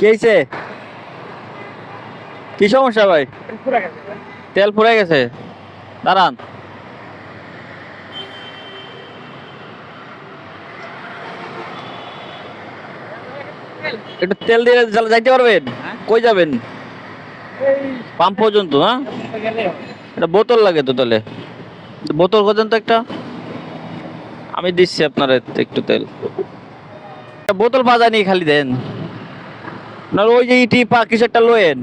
কি কি সমস্যা ভাই? তেল পুড়ে গেছে। দাঁড়ান। একটু তেল দিয়ে যাইতে পারবেন? কই যাবেন? পাম্প পর্যন্ত হ্যাঁ? এটা বোতল লাগে তো তাহলে। বোতল পর্যন্ত একটা। আমি দিচ্ছি আপনার একটু তেল। বোতল ভাজা নিয়ে খালি দেন। না ওই যে ইটি পা কিছু একটা লোয়েন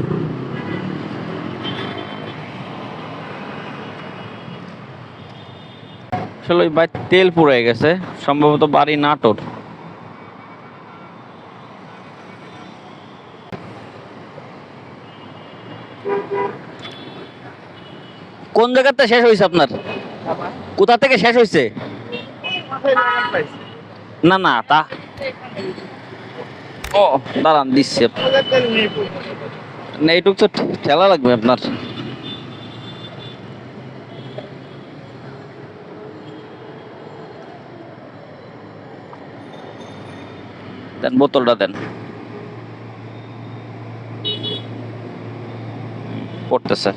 আসলে ওই তেল পুড়ে গেছে, সম্ভবত বাড়ি নাটোর। কোন জায়গাতে শেষ হয়েছে আপনার? কোথা থেকে শেষ হয়েছে না না, তা ও দাঁড়ান দিচ্ছি। না এইটুক তো ঠেলা লাগবে আপনার। দেন বোতলটা দেন। পড়তেছে।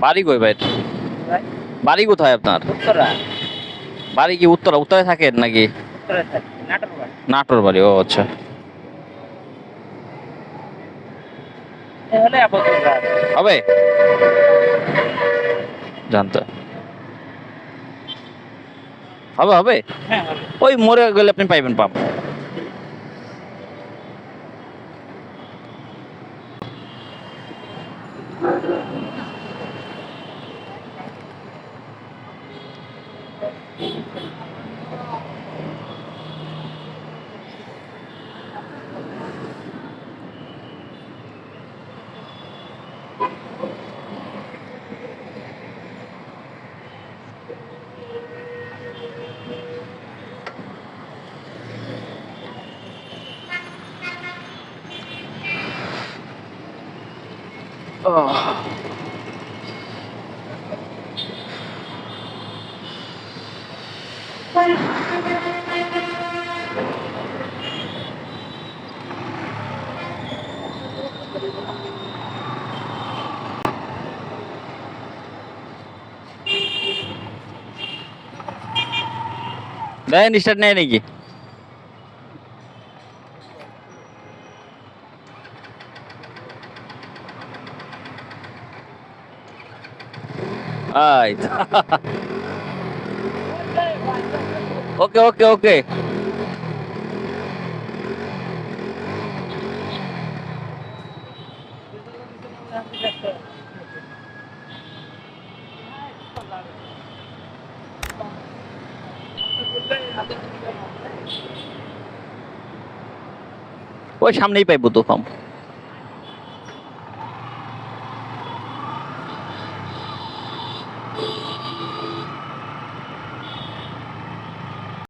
বাড়ি কই ভাই? বাড়ি কোথায় আপনার? বাড়ি কি উত্তরা? উত্তরে থাকেন নাকি? নাটোর বাড়ি। ও আচ্ছা। হবে? জানতে হবে হবে? ওই মরে গেলে আপনি পাইবেন পাপ দেন স্টার্ট নেয় নাকি আই ওকে ওকে ওকে ওই সামনেই পাইবো তো কম